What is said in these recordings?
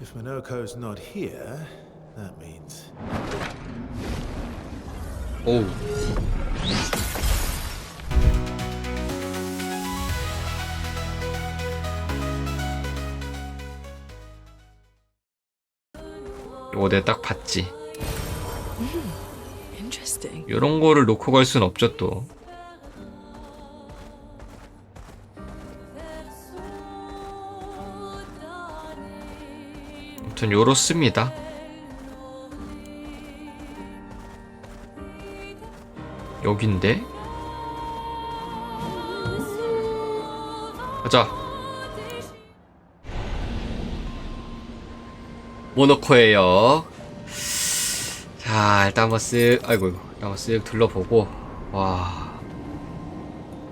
If Minoko's not here, that means 오우. 이거 내가 딱 봤지. Interesting. 이런 거를 놓고 갈 순 없죠 또. 아무튼 요렇습니다. 여긴데? 가자. 모노코예요. 자, 일단 한번 쓱, 아이고, 일단 한번 쓱 둘러보고, 와.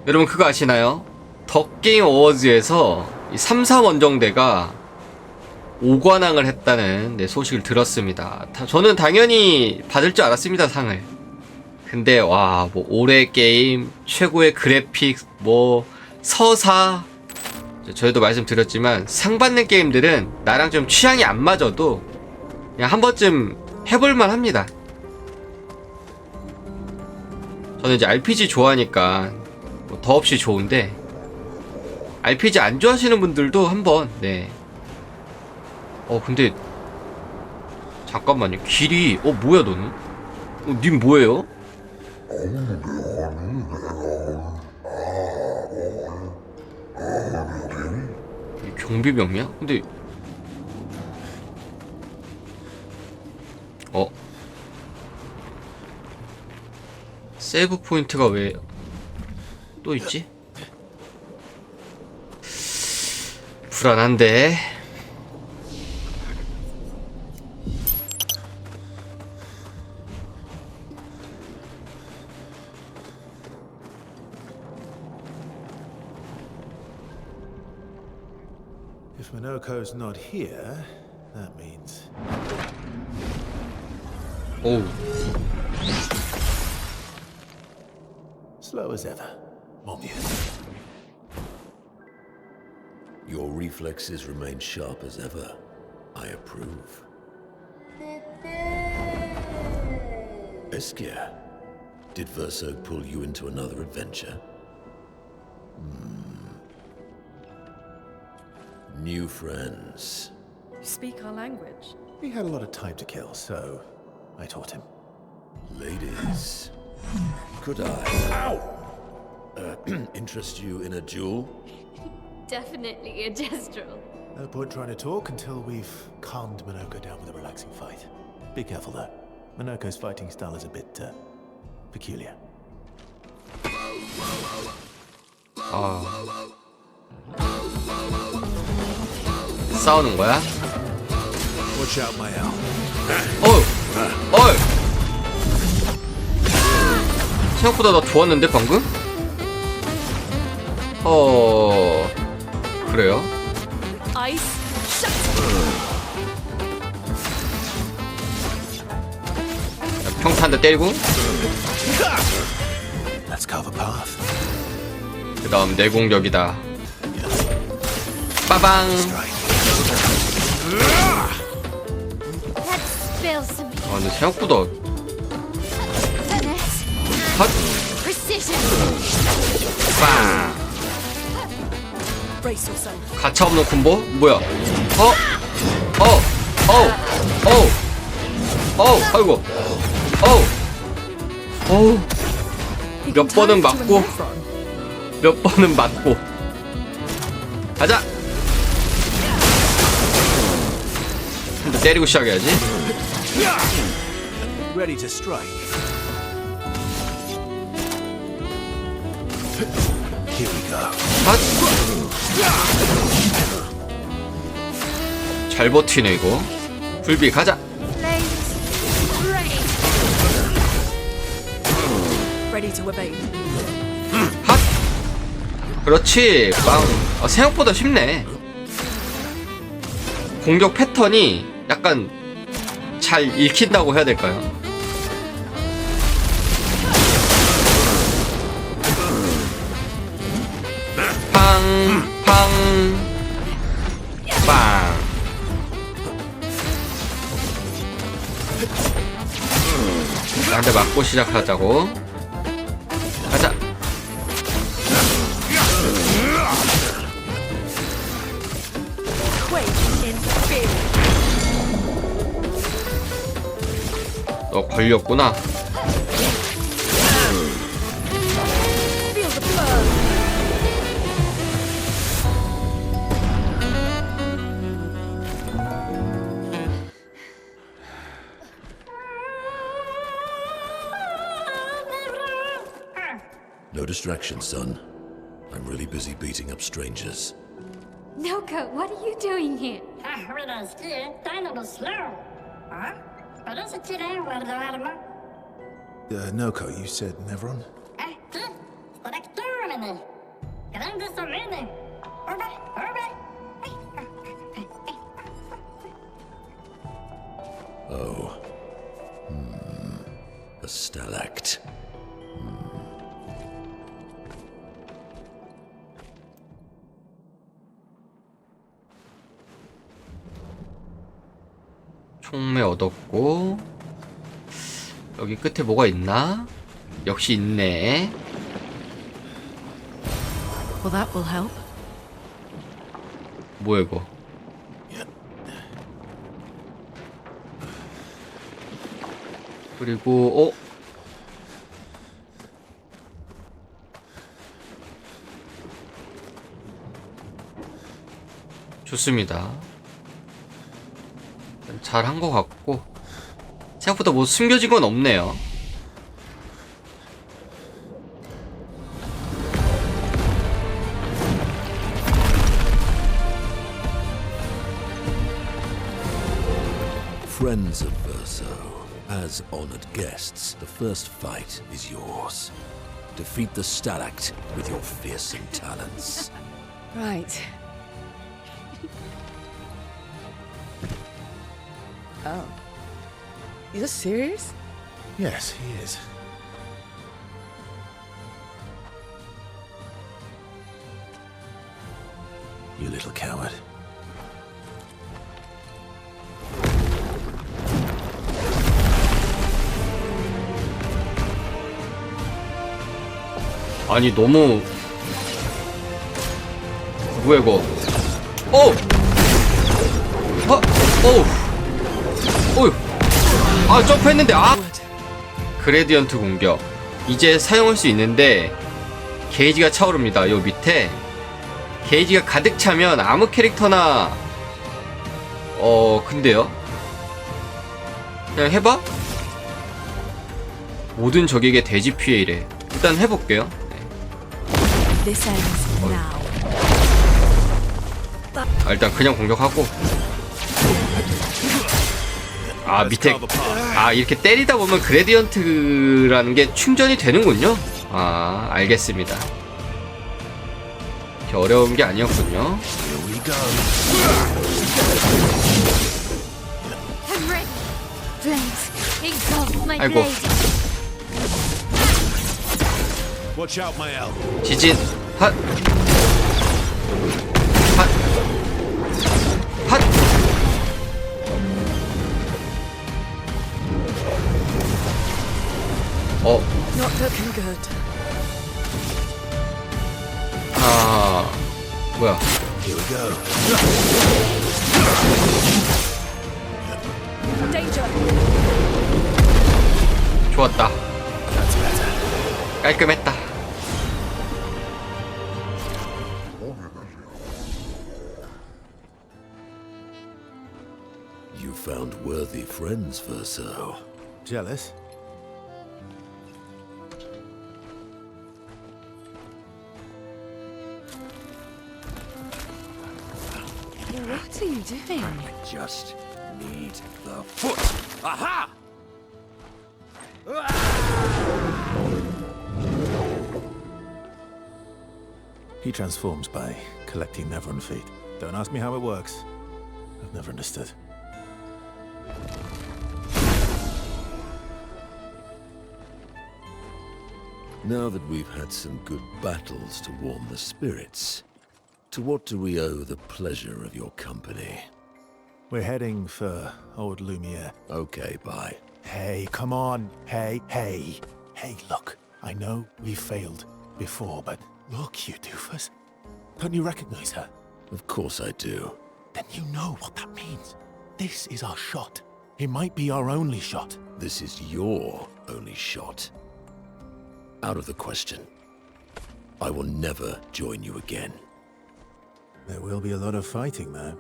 여러분 그거 아시나요? 덕게임 어워즈에서 이 3사 원정대가 5관왕을 했다는 네, 소식을 들었습니다. 다- 저는 당연히 받을 줄 알았습니다, 상을. 근데, 와, 뭐, 올해 게임, 최고의 그래픽, 뭐, 서사, 저희도 말씀드렸지만, 상 받는 게임들은 나랑 좀 취향이 안 맞아도, 그냥 한 번쯤 해볼만 합니다. 저는 이제 RPG 좋아하니까 뭐 더없이 좋은데 RPG 안 좋아하시는 분들도 한번 네. 어 근데 잠깐만요 길이 어 뭐야 너는? 어, 님 뭐예요? 이 경비병이야? 근데 어 세이브 포인트가 왜 또 있지? 불안한데. If Minoko's not here, that means 오우. slow as ever. Mon vieux. Your reflexes remain sharp as ever. I approve. Eskia, did Verso pull you into another adventure? Hmm. New friends. You speak our language. He had a lot of time to kill, so I taught him. Ladies, could I uh, interest you in a duel? Definitely a gestural. No point trying to talk until we've calmed Minoko down with a relaxing fight. Be careful though. Minoko's fighting style is a bit uh, peculiar. 싸우는 거야? 어휴! 어휴! 생각보다 나 좋았는데 방금? 어... 그래요? 평타 한 대 때리고 Let's carve a path. 그 다음 내 공격이다 빠방 아 근데 생각보다 핫! 빵! 가차 없는 콤보? 뭐야? 어? 어? 어우! 어우! 어우! 아이고! 어우! He 몇 번은 맞고. 몇 번은 맞고 가자! 때리고 시작해야지 Ready to strike. Here we go. 핫! 잘 버티네 이거 불비 가자. 핫! 그렇지 빵 아, 생각보다 쉽네 공격 패턴이 약간 잘 읽힌다고 해야 될까요? 팡, 팡, 빵. 나한테 맞고 시작하자고. 너 걸렸구나. Feel the burn. No distraction, son. I'm really busy beating up strangers. Noko, what are you doing here? Ahora ski dynamo slow. Huh? Parece tirar guarda arma. Uh, Noko, you said Nevron? Ah, qui? Correctormene. Grande somene. Orbe, orbe. Oh. Hmm. A stalact. 얻었고 여기 끝에 뭐가 있나? 역시 있네. Well, that will help. 뭐야 이거? 그리고 어? 좋습니다. 잘 한 것 같고 생각보다 뭐 숨겨진 건 없네요. Friends of Verso, as honored guests, the first fight is yours. Defeat the stalact with your fearsome talents. Right. Oh. Is this serious? Yes, he is. You little coward. 아니 너무 뭐야 이거 어! 어! 어우 어휴. 아 점프했는데 아. 그레디언트 공격. 이제 사용할 수 있는데 게이지가 차오릅니다. 요 밑에. 게이지가 가득 차면 아무 캐릭터나 어 근데요? 그냥 해봐? 모든 적에게 대지 피해이래. 일단 해볼게요. now. 아, 일단 그냥 공격하고 아 밑에 아 이렇게 때리다 보면 그레디언트라는 게 충전이 되는군요. 아 알겠습니다. 이렇게 어려운 게 아니었군요. 아이고. 지진. 핫 핫. 핫. Not looking good. 아, 뭐야. Here we go. Danger. 좋았다. That's better. 깔끔했다. You found worthy friends, Verso. Jealous? What are you doing? I Just need the foot. Aha! He transforms by collecting Nevron feet. Don't ask me how it works. I've never understood. Now that we've had some good battles to warm the spirits, to what do we owe the pleasure of your company? We're heading for Old Lumiere. Okay, bye. Hey, come on. Hey, hey. Hey, look. I know we failed before, but look, you doofus. Don't you recognize her? Of course I do. Then you know what that means. This is our shot. It might be our only shot. This is your only shot. Out of the question. I will never join you again. There will be a lot of fighting, though.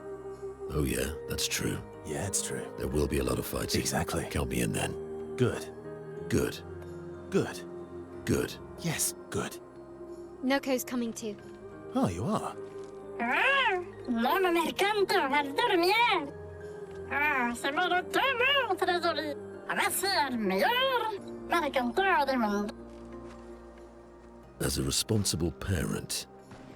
Oh, yeah, that's true. Yeah, it's true. There will be a lot of fighting. Exactly. Count me in then. Good. Good. Good. Good. Yes, good. Noko's coming too. Oh, you are? Ah, l'homme mercanto al dormier. Ah, c'est mon automne, trésorier. Voici le meilleur mercanteur du monde. As a responsible parent,